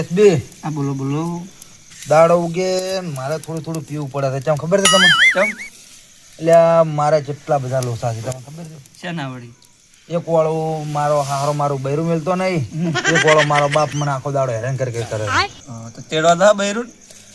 SB હા બોલો બોલો. દાડો ઉગે મારે થોડું થોડું પીવું પડે છે. ચમ ખબર છે તમને? ચમ એટલે મારે કેટલા બધા લોસા છે તમને ખબર છે? શેના વળી? એક વાળો મારો હારો મારો બૈરું મેલતો નહીં એક વાળો મારો બાપ મને આખો દાડો હેરાન કરી કરી કરે તો તેડવા દા બૈરું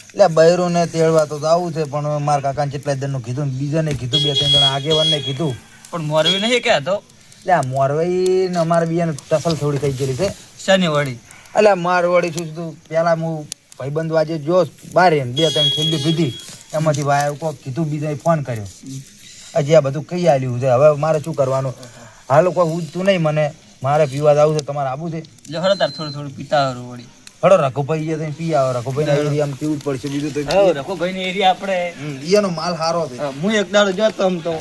એટલે બૈરું ને તેડવા તો આવું છે પણ મારા કાકાને કેટલા દરનું કીધું ને બીજાને કીધું બે ત્રણ જણા આગેવાનને કીધું. પણ મોરવી નહીં કે તો? એટલે મોરવાઈ ને અમારે બીજાને ટસલ થોડી થઈ ગયેલી છે. શેની વળી? એટલે મારવાડી છું તું પેલા હું ભાઈબંધ વાજે જો બારે બે ત્રણ છેલ્લી પીધી એમાંથી ભાઈ કોક કીધું બીજા ફોન કર્યો. હજી આ બધું કઈ આલ્યું છે. હવે મારે શું કરવાનું? હાલ કોઈ તું નહીં મને. મારે પીવા જવું છે તમારે આવું છે? જો હળો તાર થોડું થોડું પીતા આવરું વળી. હડો રઘુભાઈ એ પી આવો રઘુભાઈ ના એરિયામાં પીવું જ પડશે બીજું તો હા ભાઈ ની એરિયા આપણે એનો માલ સારો છે. હું એક દાડો જોતો આમ તો.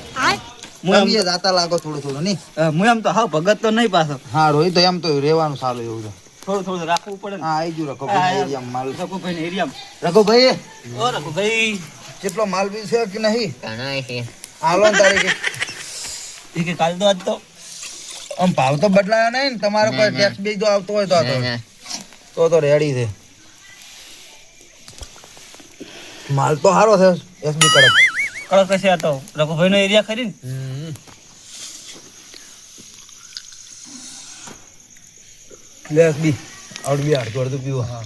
હું દાતા જાતા લાગો થોડું થોડું નહીં? હા, હું એમ તો હા ભગત તો નહીં પાછો. હા રોહિત તો એમ તો રહેવાનું સારું એવું છે. થોડું થોડું રાખવું પડે ને. હા આવી ગયું રઘુભાઈ એરિયામાં માલ. રઘુભાઈ ભાઈ ની એરિયા રઘુભાઈ? ઓ રઘુભાઈ. કેટલો માલ બી છે કે નહીં? ઘણા છે. હાલો તારીખે. એ કે કાલ તો આજ તો આમ ભાવ તો બદલાયો નહીં ને તમારો કોઈ ટેક્સ બી જો આવતો હોય તો તો. તો તો રેડી છે. માલ તો સારો છે એસબી કડક. કડક કશે આ તો. રઘુભાઈ નો એરિયા ખરી ને? લે એસબી આવડ બી અડધું અડધું પીવો. હા.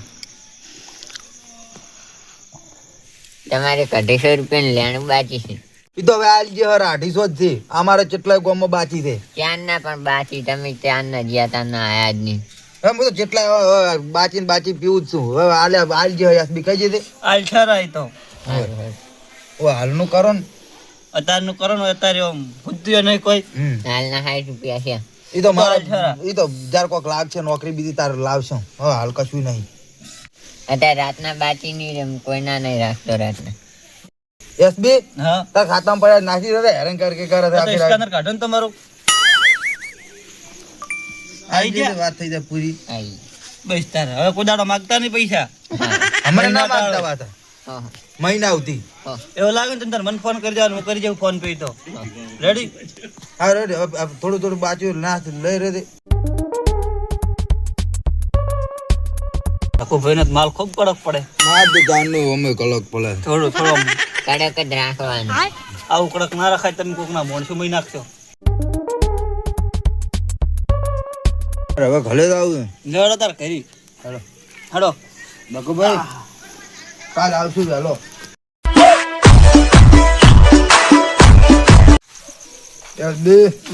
તમારે અઢીસો રૂપિયા લેણું બાકી છે. એ તો હવે આલ જે હર અઢીસો જ છે. અમારે કેટલાય ગામમાં બાકી છે. ત્યારના પણ બાકી? તમે ત્યારના ગયા તારના આયા જ નહીં. હવે હું તો જેટલા બાચી ને બાચી પીવું જ છું. હવે આલે આલ જે હોય બી કઈ જશે આલ ઠરાય તો. હવે હાલનું કરો ને. અત્યારનું કરો ને અત્યારે બુદ્ધિઓ નહીં કોઈ. હાલના સાઠ રૂપિયા છે. એ તો મારા. એ તો જાર કોક લાગશે નોકરી બીજી તાર લાવશું. હવે હાલ કશું નહીં. અત્યારે રાતના બાકી નહીં રેમ કોઈના નહીં રાખતો રાતના. એસબી હા. તાર ખાતામાં પડ્યા નાખી દે હેરાન કર કે કરે છે તો આખી રાત. સ્કેનર કાઢો ને તમારું. આવી ગયા. વાત થઈ જાય પૂરી. આઈ. બસ તારે હવે કોઈ દાડો માગતા નહીં પૈસા. હમણાં ના માંગતા વાત. મહિના સુધી. એવું લાગે ને તને મને ફોન કરી દેવાનો હું કરી જાઉં ફોન પે તો રેડી હા રેડી થોડું થોડું બાજુ ના લઈ રેડી આખો ભાઈ માલ ખૂબ કડક પડે. ના દુકાનનું અમે કડક પડે. થોડું થોડું કડક જ રાખવાનું. આવું કડક ના રખાય તમે કોક ના મોણસો મહી નાખશો. હવે ઘરે જ આવું તાર કરી. હેલો હાડો. બકુભાઈ કાલ આવશું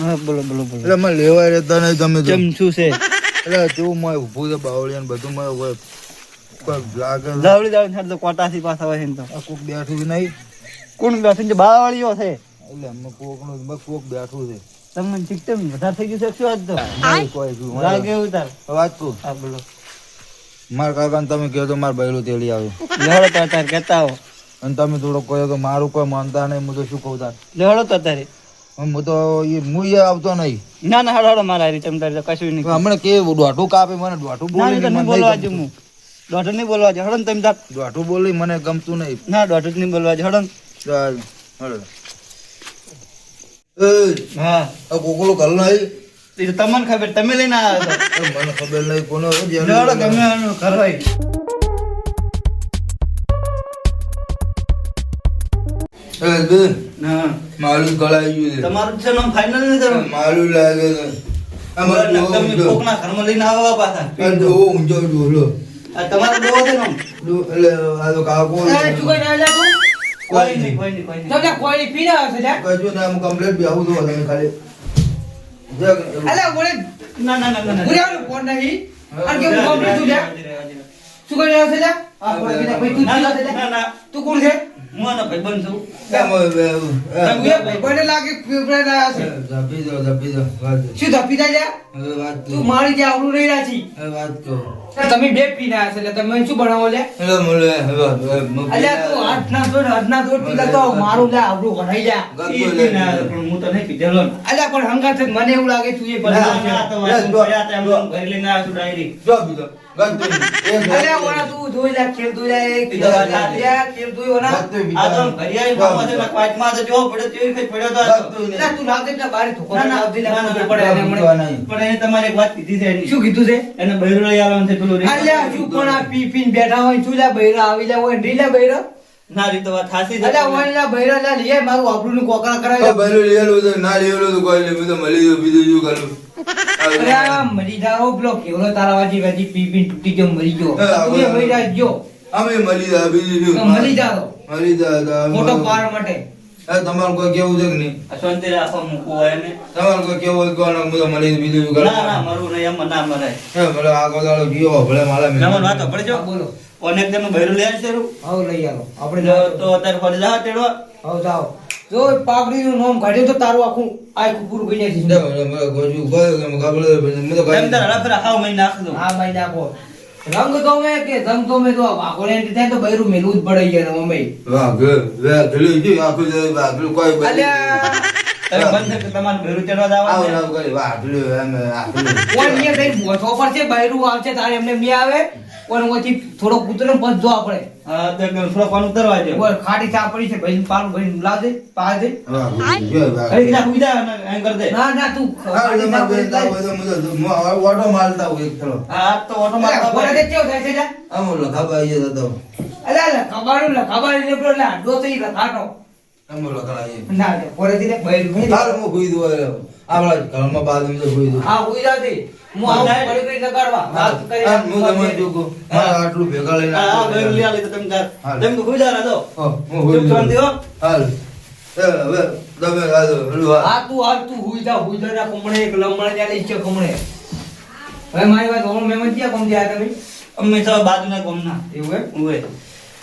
હા બોલો બોલો બોલો. એટલે મને લેવાય રહેતા નહીં તમે શું છે? એટલે કેવું મોય ઊભું છે બાવળિયા ને બધું મોય હોય લાગે. લાવડી જાવ ને તો કોટાથી પાછા હોય ને તો. કોક બેઠું નહીં. કોણ બેઠું છે? બાવાળીઓ છે. એટલે અમે કોકનું બસ કોક બેઠું છે. તમને સિસ્ટમ વધારે થઈ ગયું છે શું આજ તો. કોઈ. લાગે એવું તાર. વાત કહું હા બોલો. મારા કાકાને તમે કહો તો મારે બૈરું તેડી આવે. લેવડો તો અત્યારે કહેતા હો. અને તમે થોડો કહો તો મારું કોઈ માનતા નહીં હું તો શું કહું તાર? લેવડો તો અત્યારે. હું તો એ હું આવતો નહીં. ના ના હડો હડો મારા રીતે તમે કશું નહીં હમણાં કે દોઢું કાપે મને દોઢું બોલી બોલવા જો હું. દોઢ નહીં બોલવા જો હડો ને તમે તાર. દોઢું બોલી મને ગમતું નહીં. ના દોઢું જ નહીં બોલવા જો હડો ને. ચાલ, હા. કોકલું નહીં? એ તમને ખબર તમે લઈને આવ્યા છો મને ખબર નહીં કોનો હતો લેવડો ગમે એનું મારું ગળાઈ ગયું તમારું છે નામ ફાઇનલ નહીં કરવું મારું લાગે છે. આ મારો ડોહો તમે કોકના ઘરમાં લઈને આવવા પાછા. ડોહો ઊંધો ડોહલો. આ તમારો ડોહો છે ને એટલે આ તો કાકો કોઈ નહીં કોઈ નહીં. કોઈ નહીં કશું ના, હું complete બેહું છું તમે ખાલી જગ- ના ના ના ના ના ના ના હું આનો ભાઈબંધ છું એમ હોય, બેહું. એમ. ઝાપી દો, દો. વાત દો. શું ધપી જાય તું મારી જે આવડું નહીં રાચી વાત કહો. તમે બે પીના હશે એટલે તમે શું બનાવો લે? અલ્યા તું દોડ દોડ પીલા તો મારું લે આવડું ઘડાઈ જા. ના, પણ હું તો નહીં પીધેલો અલ્યા પણ મને એવું લાગે તું એ ના, બનાવ ના, ઘરે લઈને આવ્યો છું ડાયરી જો બીજો. ઓલા ઓલા. ને બારે ના, ના, ના, ના, તમારે એક વાત કીધી છે શું કીધું છે? એને બૈરું લઈ આવવાનું છે પેલું શું પણ આ પી પીન બેઠા હોય શું લ્યા આવી લ્યા હોય ઢીલા બૈરો? ના રીતો વાત સાચી છે. અલ્યા હોય બૈરા મારું કોકરા લે. લેલું તો ના લેલું તો કોઈ નહીં. તો મળી ગયું, બીજું શું કરું? અલ્યા મરી જાઓ પેલો કેવડો તારા વાજી વાજી પી પીને તૂટી ગયો મરી ગયો. તું મરી જા. ગયો અમે મળી ગયા, બીજું મરી જાઓ. મળી ગયા મોટો પાર માટે. એ કોઈ કેવું છે કે નહીં? શાંતિ રાખો મૂકવું હોય એને. તમારે કોઈ કેવું હોય તો હું તો મળી બીજું ના નહીં એમાં ના મરાય. એ ભલે આખો દાડો ગયો, ભલે મારા મેં- નમન વાત સાંભળજો. હા, બોલો. અનેક તમે બૈરું લઈ આવશે રૂ. આવો લઈ આવો. આપણે તો જાઓ. તો અત્યારે ફરી તેડવા. આવો જાઓ. જો પાઘડીનું નામ કાઢ્યું તો તારું આખું આખું પૂરું ગઈ જશે ભલે ગોજુ કહ્યું કે મને મેં તો એમ તારે હળફરા ખાવ મહી નાખ દો. હા ભાઈ નાખો રંગ તો મેં કે રંગ તો મેં તો વાઘોડે ને ત્યાં તો બૈરું મેલું જ પડે ગયા અમે વાઘ, વાઘલું છે, આખું જો વાઘલું કોઈ અલ્યા તમે બંધ કે તમારે બૈરું ચડવા દાવા આવ? નામ કરી, વાઘલું, એમ, આખલું. કોણ ને કઈ બોથો પર છે બૈરું આવશે તારે એમને બી આવે પણ ઓથી થોડો કૂતરો ને જો આપણે હા, તે એકદમ કોણ ઉતરવા દે. ઓય ખાડી ચા પડી છે ભાઈ પાલ ભાઈ લાવજે દે પા દે. અરે જા અને એમ કરી દે. ના ના તું હા, ખાટી તમારે ચા પડી બેન તાવ હોય તો હું તો- હું ઓટો મારતા હોય એક થોડો. હા, તો ઓટો મારતા બોલે દે તે કેવો થાય છે જા? આમ ઓલો ખાબા જતો. અલા અલા ખબાડું લે ખબાડી ને પેલો લે આડો થઈ રખાટો ના લે નહીં આપણા ઘરમાં છે, ભૂઈ દો હા હુઈ જાતી હું આવું ગઈ વાત કરી હું તમને જોઉં. મારે આટલું ભેગા લઈને હા. લઈ આલે તો તમે તાર. હાલ. જા. હું. હવે તમે હા તું હાલ તું હુઈ જા હુઈ જા કમણે એક લમણે ત્યાં ઈચ્છે કમણે હવે મારી વાત ઓણ મેમન ક્યાં કોમ જ્યા તમે અમે તો બાજુના કોમના એવું એમ ઉવે.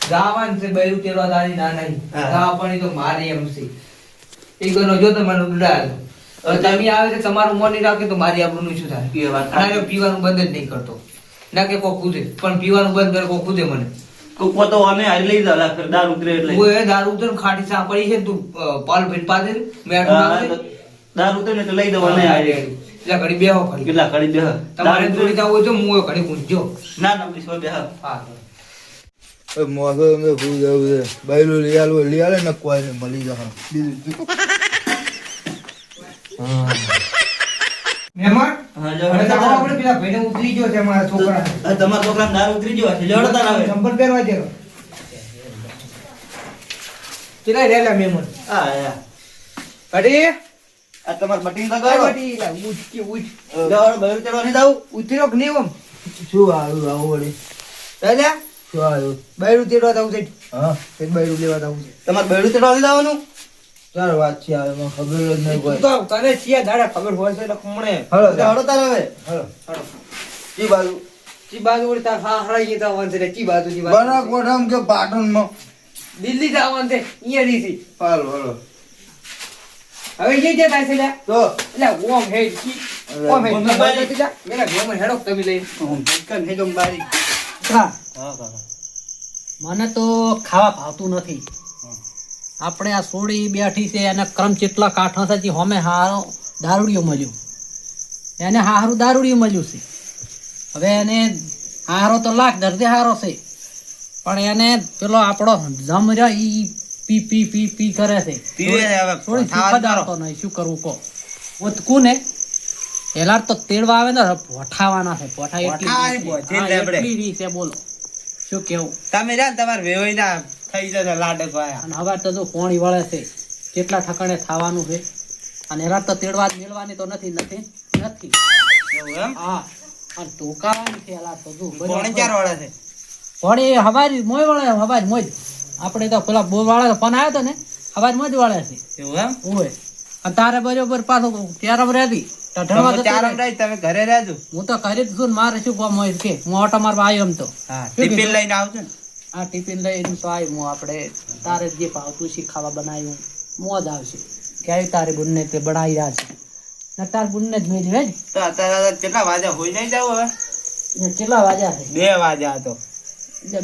ગાવાન છે બૈરું તેરવા દાદી ના નહીં રાવણ તો મારે એમ છે. એ ગનો જો તમારો હવે તમે આવે છે તમારું મન નહીં રાખે તો મારી આપણું શું થાય? વાત અને પીવાનું બંધ જ નહીં કરતો. ના કે કોઈ કૂદે પણ પીવાનું બંધ કરે કોઈ કૂદે મને. કોકો તો અમે હારી લઈ લાખ દારૂ ઉતરે એટલે. દારૂ ઉતર ખાટી સા પડી છે તું પાલ ભેટ પા દે મેં આટલું હા, નાખે. તો દારૂ ઉતરે એટલે લઈ દઉં અને હારી. એટલે ઘડી બેહો કેટલા ઘડી બેહ. તમારે હોય તો હું ઘડી પૂછજો ના ના બસ હા. મોસો એમને ભૂઈ જવું છે. બાયલું લઈ આલવું, લઈ આલે ને કોઈ નહીં, મળી જશે. બીજું શું? હા. મહેમાન હા, જો હવે હવે જાઓ તારા- આપણે પેલા ભાઈને ઉતરી ગયો છે મારા છોકરા તમારા છોકરાને દારૂ ઉતરી ગયો છે. લેવડો તાર હવે. ચંપલ પહેરવા દેલો કેટલા રહેલા મહેમાન હા, હા. અરે આ તમારે બટિંગ તો બટી લા, ઉઠ કે ઉઠ. લેવડો બૈરું ચડવા નહીં દાવ ઉતર્યો કે નહીં? શું આવું આવું વળી? દાદા? બૈરું તેડવા જાવું છે હા? બૈરું લેવા જાવું છે તમારે બૈરું ચડવા જવાનું? ચાલ વાત છે હવે, ખબર જ નહીં કોઈ. તો તને ચિયા દાડા ખબર હોય છે એટલે કમણે હાલો, લેવડો હવે. હાલો. હાલો. ઈ બાજુ. ચી બાજુ વળી તાર હા હરાઈ ગયા જવાનું છે એટલે બાજુ ચી બાજુ બનાસકાંઠામાં કે પાટણમાં? દિલ્હી જવાનું છે અહીંયા હાલો. હવે જે જે થાય છે લે તો, એટલે ઓમ હે ઓમ હે ઓમ તમે બાજુ. બાજુ જા મેરા ઘેરમાં હેડો તમે લઈ ઓમ થઈ જાઉં બારી. હા હા. મને તો ખાવા ભાવતું નથી. આપણે આ સોડી બેઠી છે એને ક્રમ ચેટલા કાંઠા છે હોમે હારો દારૂડિયો મળ્યું. એને હારું દારૂડિયું મળ્યું છે. હવે એને હારો તો લાખ દર્દે હારો છે. પણ એને પેલો આપણો જમ રહ્યો ઈ પી પી પી પી કરે છે. થોડી નહીં શું કરવું કહો? ઓતકું ને પેલા તો તેડવા આવે ને પોઠાવાના છે. પોઠા એટલી છે બોલો. શું કેવું તમે રહ્યા ને તમારે વેવાઈના થઈ જશે લાડક વાયા. અને હવે તો જો પોણી વળે છે કેટલા ઠકાણે થવાનું છે અને રાત તો તેડવા જ મેળવાની તો નથી નથી નથી? હા અને ટોકાવાની છે એલા તો જો પોણી ચાર વાળા છે. પોણી હવારી મોય વળે હવારી મોય આપણે તો પેલા બોર વાળા ફોન આવ્યો તો ને હવારી મોય જ વળે છે એવું એમ? અને તારે બરોબર પાછો ત્યારમ રહેતી તમે જતો ચાર રહે. અમરાઈ, તમે ઘરે રહેજો. હું તો કરી જ છું ને મારે શું કામ હોય કે? હું ઓટો મારવા આવ્યો એમ તો. ટિફિન લઈને આવજો ને. આ ટિફિન લઈને તો આવ્યું હું આપણે. તારે જે ભાવતું છે ખાવા બનાવ્યું મોજ આવશે. ક્યાંય તારી બુનને તે બનાવી રહ્યા છે. ને તાર બુનને જ મેળવી તો અત્યારે કેટલા વાગ્યા હોય નહીં જાવ હવે? કેટલા વાગ્યા છે બે વાજ્યા તો.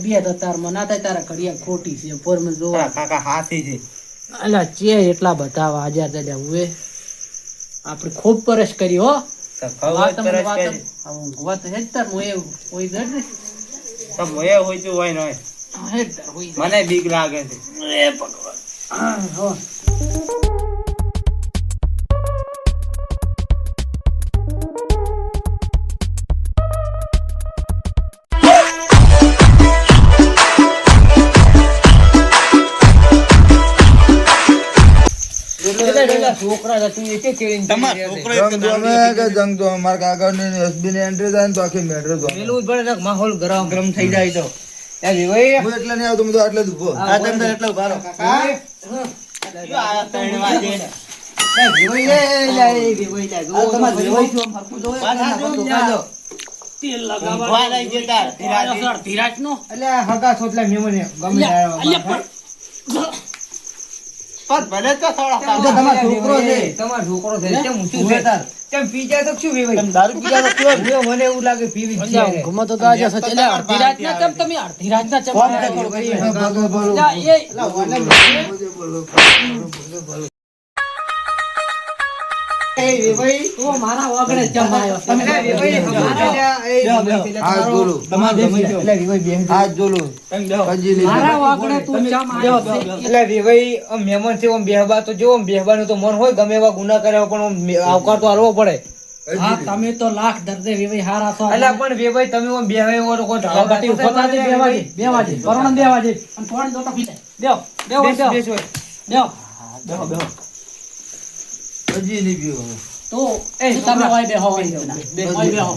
બે તો તાર મનાતા તારા ઘડિયા ખોટી છે પોર જોવા કાકા હાથી છે. અલા ચે એટલા બધા વાજા દાદા ઉએ આપણે ખૂબ પરસ કરી હો. મને બીક લાગે હેજ છોકરા હતા, તું એકે કેળીને તમારો છોકરો જંગ તો કે જંગ તો અમારા કાકાની હસબીની એન્ટ્રી થાય ને તો આખી મેટર છે. પેલું જ પડે માહોલ ગરમ ગરમ થઈ જાય તો. એ વિવાઈ હું એટલે નહીં આવતો હું તો આટલે જ ઊભો આ તમે તો એટલો કાકા આ ત્રણ વાગે? એ તમારે જો, જો. તેલ લઈ જતા ધીરાજ. નો હગા છોટલા મેમોને ગમે પણ ભલે તો થોડા તમારો છોકરો છે તમારો છોકરો છે કેમ ઊંચું છે તાર કેમ પી જાય તો શું વિવાઈ તમે દારૂ પી જાઓ તો કેવો મને એવું લાગે પીવી છે અલ્યા, તો તો આજે સચ- અડધી રાત ના કેમ તમે ધીરાજ ના ચમ ટકોર કરી? એ એ વિવાઈ મહેમાન છે બેહબા તો જો મન હોય ગમે એવા ગુના કર્યા પણ આવકાર તો હાલવો પડે. હા તમે તો લાખ દર્દે વિવાઈ હારા છો. એટલે પણ વિવાઈ તમે આમ બેહવાય એવો તો કોઈ હવે ઊભો થાજે, બે વાગે, બે વાગે. પરોણા બે વાગે. અને પોણી દોતો પી જાય. બેહો, બેહો, બેસ, બેહો. બેસ, બેહો. તો એ તમે ઓય બેહો, ઓય બેહો. ઓય બેહો.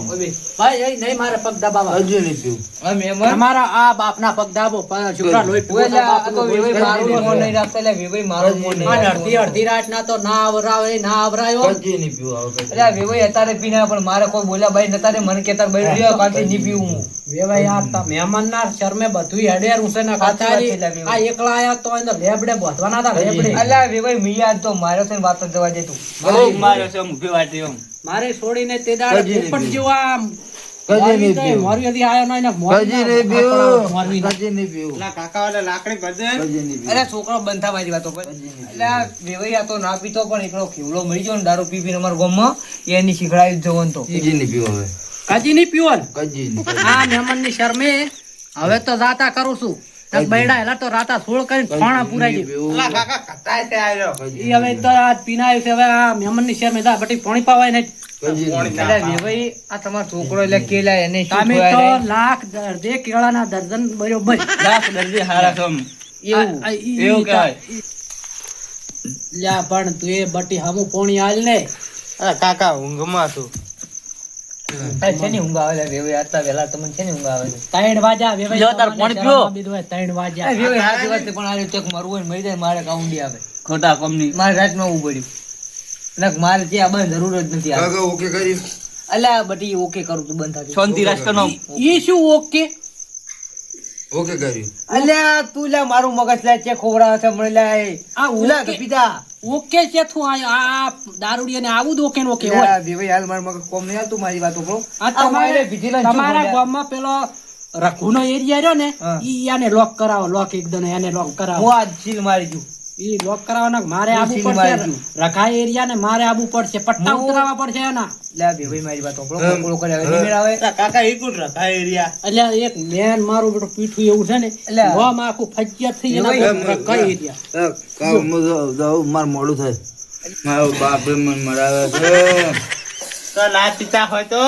ભાઈ, એ નહીં મારે પગ દબાવવા. કજી નહીં પીવું. આ મહેમાન? તમારા આ બાપના પગ દાબો પણ છોકરા લોહી પીવો ઓય આ તો લોહી મારું મોં નહીં રાખતા એટલે વિવાઈ મારું મોં નહીં આ અડધી અડધી રાત ના તો ના આવરાવે ના આવરાયો કજી નહીં પીવું આવો એટલે આ અત્યારે પીના પણ મારે કોઈ બોલ્યા બાઈ નતા રે મને કેતા બાઈ રહ્યો નહીં પીવું હું. વેવાઈ આ તા મહેમાનના શરમે બધુંય હેડે રૂસે ના છે, કાતારી. આ એકલા આયા તો એને લેબડે બોધવાના હતા લેબડે. એટલે આ મિયા તો મારે છે વાત જવા દે તું. માર્યો છે, આમ ઊભી મારે છોડીને તે દાડે કજી નહીં પોપટ પીવું. જેવો આમ કજી નહીં મોરવી તો પીવું. મોરવી હજી આયો નહીં ને મોરવી નહીં પકડાવો, મોરવી પીવું ના. કજી નહીં પીવું પેલા કાકા વાળા લાકડી ભજે. અરે છોકરો બંધ થા મારી વાતો પર એટલે આ તો ના પીતો પણ એકલો ખીવડો મરી ગયો ને દારૂ પી પીને અમારા ગામમાં એની શીખડાવી જ જવાનું તો. કજી નહીં પીવો હવે. કાજી નહીં પીવો કજી નહીં આ મહેમાનની શરમે હવે તો જાતા કરું છું. બૈડા તો રાતા સોળ કરીને ફાણા પુરાઈ. ઈ હવે તો આ પીનાયું છે હવે આ મહેમાનની શરમે જા બટી પાણી પાવાય નહીં. કજી નહીં. પોણી એટલે વેવાઈ આ તમારો છોકરો એટલે કેલા એને તમે તો લાખ દર્દે કેળાના દર્જન બરોબર. લાખ દર્દે હારા એવું. એવું કહેવાય. લ્યા પણ તું એ બટી હમું પોણી હાલ ને. કાકા ઊંઘમાં છું. છે ને ઊંઘ આવે લે આટલા વહેલા તમને છે ને ઊંઘ આવે. ત્રણ વાગ્યા વેવાઈ લ્યો તાર પાણી પીવો. બીધું હોય, ત્રણ આ વાગ્યા વેવાઈ સાચી પણ આ રીતે મરવું હોય મરી જાય મારે કાઉન્ડી આવે. ખોટા કોમની. મારે રાતમાં ઊભું પડ્યું. નક મારે ત્યાં બંધ જરૂર જ નથી આવે. ઓકે કરી અલ્યા બટી ઓકે કરું તું બંધ થાય શાંતિ રાજકારણનો ઈ શું ઓકે ઓકે કર્યું અલ્યા તું લે મારું મગજ લે છે ખોવડાવે છે મને લે. આ ઉલા ઓકે- પિતા ઓકે છે તું આ આ દારૂડી ને આવું દો કે ને ઓકે હોય. વેવાઈ હાલ મારું મગજ કોમ નહીં હાલતું મારી વાતો કરો. આ તમારે તમારા ગામમાં પેલો રઘુનો એરિયા રહ્યો ને. ઈ આને લોક કરાવો લોક એકદમ એને લોક કરાવો. હું આજ ચીલ મારી જુ ઈ લોક કરાવવાના મારે આબુ પડશે રખાય એરિયા ને મારે આબુ પડશે પટ્ટા ઉતરાવવા પડશે એના. લે બે ભાઈ મારી વાત ઓકળો ઓકળો કરે હવે આવે કાકા ઈ કુટ રખાય એરિયા. એટલે એક મેન મારું બેટો પીઠું એવું છે ને એટલે- માં આખું ફજિયાત થઈ એના રખાય એરિયા. જાઉં- જાઉં, મોડું થાય. મારો બાપ મને મરાવે છે. તો ના પીતા હોય તો?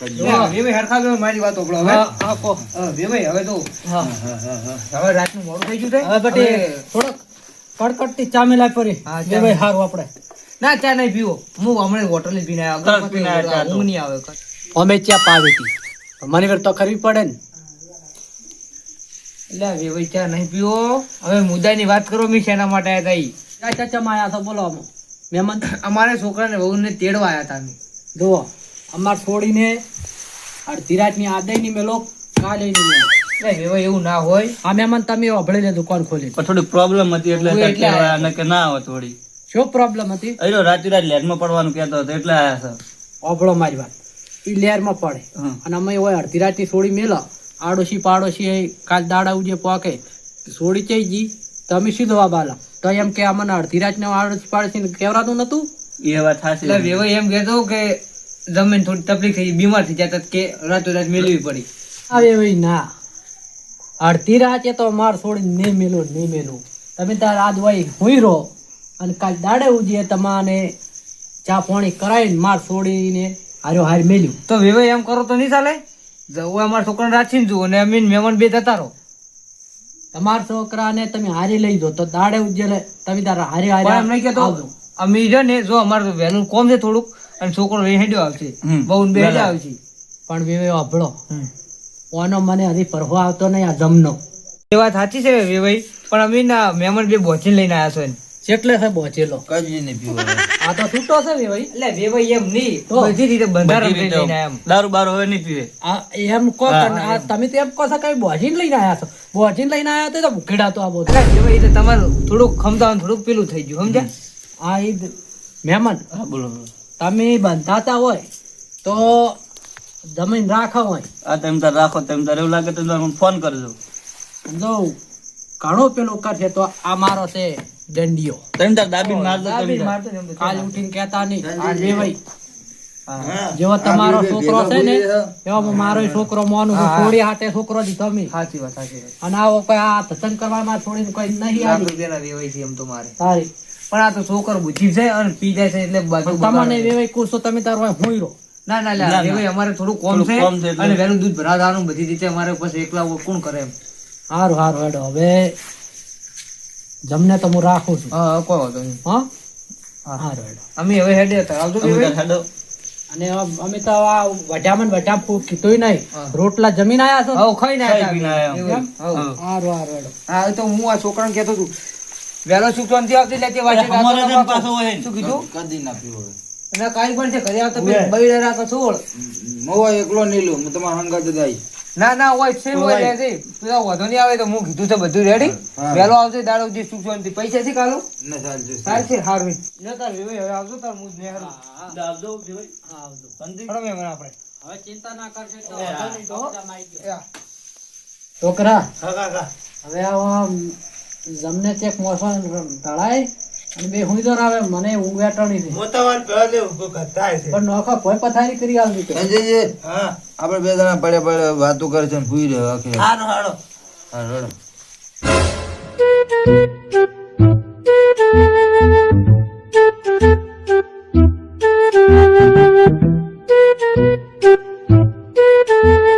મારી વાતો હવે? હા હવે તો. હા. હવે રાતનું મોડું થઈ ગયું છે. હવે બટી થોડોક કડકડતી ચા મિલાય પરી હા, ભાઈ હારું આપણે ના ચા નહીં પીવો. હું હમણાં હોટલ પીને આવ્યો. તરત પીને આવ્યો ચા તો. ઊંઘ નહીં આવે અમે ચા પાવી હતી. મને તો કરવી પડે ને. એટલે વેવાઈ ચા નહીં પીવો. હવે મુદ્દાની વાત કરો મેં શેના માટે આવ્યા હતા ઈ. ચા ચાચા આયા તો બોલો. મહેમાન અમારે છોકરાને વહુને તેડવા આવ્યા હતા જુઓ અમાર છોડીને અડધી રાતની મેલો કાલેની મેલો. એટલે વેવાઈ એવું ના હોય. આ તમે અભળે લે દુકાન ખોલી પણ થોડી પ્રોબ્લેમ હતી એટલે એટલે કહેવાય આયા. અને કે ના આવે થોડી. શું પ્રોબ્લેમ હતી? અરે રાતે રાત લેનમાં પડવાનું કહેતો હતો એટલે આયા છે. અભળો મારી વાત. ઈ લેરમાં પડે. અને અમે હોય અડધી રાતની છોડી મેલા આડોશી પાડોશી કાલ દાડા ઉજે પોકે. છોડી ચઈ જી તમે શું દવા બાલા. તો એમ કે અમને અડધી રાતને આડોશી પાડોશી કેવરાતું નતું? એ વાત થાશે એમ કહેતો કે જમીન થોડી તકલીફ થઈ બીમાર થઈ જતા કે રાતો રાત મેળવી પડી. આવે ભાઈ ના. અડધી રાતે તો માર છોડી નહીં મેલો નહીં મેલું. તમે તાર આજ ભાઈ હુઈ રહો અને કાલ દાડે ઉજીએ તમાને ચા પાણી કરાવીને માર છોડીને હારો હાર મેલ્યું. તો વેવાય એમ કરો તો નહીં ચાલે? જવું અમારા છોકરાને રાખીને જુઓ અને અમીન મહેમાન બે જતા રહો. તમારા છોકરાને તમે હારી લઈ દો તો દાડે ઉજ્જે તમે તારા હારી હારી એમ નહીં કહેતો અમી છે ને જો અમારે વહેલું કોમ છે થોડુંક અને છોકરો હેડ્યો આવશે. બહુ બે. આવશે. પણ વિવેક અભળો ઓનો મને હજી પરહો આવતો નહીં આ જમનો. એ વાત સાચી છે વેવાઈ પણ અમે ના મહેમાન બે બોચીને લઈને આવ્યા છો. જેટલે છે બોચેલો. કજી નહીં પીવો. આ તો છૂટો છે વેવાઈ એટલે વેવાઈ એમ નહીં તો? બધી રીતે બંધાર લઈને આવ્યા દારૂ બાર હવે નહીં પીવે. આ એમ આ તમે તો એમ કહો છો કઈ બોજીને લઈને આવ્યા છો. બોજીને લઈને આવ્યા તો તો ભૂખેડા તો આ બધું. એટલે વેવાઈ એટલે તમારું થોડુંક ખમતા થોડુંક પેલું થઈ ગયું સમજ્યા? આ એ મહેમાન. હા બોલો બોલો. તમે બંધાતા હોય તો જમીન રાખો હોય. આ તેમ તાર રાખો તેમ તાર એવું લાગે તો મને ફોન કરજો. સમજો ઘણો પેલો કરશે તો આ મારો છે દંડિયો. તેમ તાર દાબી મારજો કાલ ઉઠીને કહેતા નહીં આ વેવાઈ જેવો તમારો છોકરો છે ને એવો મારો છોકરો મોનું. છોડી હાટે છોકરો દીધો અમે સાચી વાત સાચી વાત. અને આવો કોઈ આ ધતન કરવામાં છોડીને કોઈ નહીં આવી. રૂપિયાના વેવાઈ છે એમ તો મારે. સારી પણ આ તો છોકરો બુદ્ધિ છે અને પી જાય છે એટલે બાજુ તમને વેવાય કુરશો તમે તારો હોય ના ના લા વેવાય અમારે થોડું કોમ છે છે. અને વહેલું દૂધ ભરાવાનું બધી રીતે અમારે બસ એકલા કોણ કરે એમ? સારું સારું હેડો. હવે જમને તો હું રાખું છું. હા કોઈ વાંધો નહીં. હા? સારું હેડો. અમે હવે હેડે હતા. આવજો. હેડો. અને અમે તો આ વઢામાં ને વઢામ કીધું નહીં રોટલા જમીન આયા છો? ખાઈ હેડો. હા તો હું આ છોકરાને કહેતો હતું વહેલો સુખ શાંતિ આવતી લેતી તે વાંચે અમારે જેમ પાછો હોય. શું કીધું? કદી ના પીવો અને કાઈ પણ છે ઘરે આવતા બૈડા રાખો છોડ મવા એકલો નહીં લઉં હું તમાર હંગાત જ ના ના હોય છે હોય. લે છે પેલા વાંધો નહીં આવે તો હું કીધું છે બધું રેડી વેલો આવશે દાડો જે સુખ શાંતિ પૈસા છે કાલો? ના ચાલશે હાર હારું. ન તાર વેવાઈ હવે આવજો તાર હું જ નેહરું. આવજો ભાઈ. હા, આવજો. શાંતિ? હળો મહેમાન આપણે. હવે ચિંતા ના કરશો તો એ નહીં, તો. છોકરા. હા, કાકા. હવે આવા જમને ચેક મોસન તળાય અને બે હું તો આવે મને ઊંઘ વેટણી છે. મોતાવાન પહેલે ઊંઘ કરતા છે. પણ નોખા ભય પથારી કરી આલની કે જે હા. આપણે બે જણા પડે પડે વાતો કરે છે ભૂઈ રહ્યો હા હારો હારો. હારો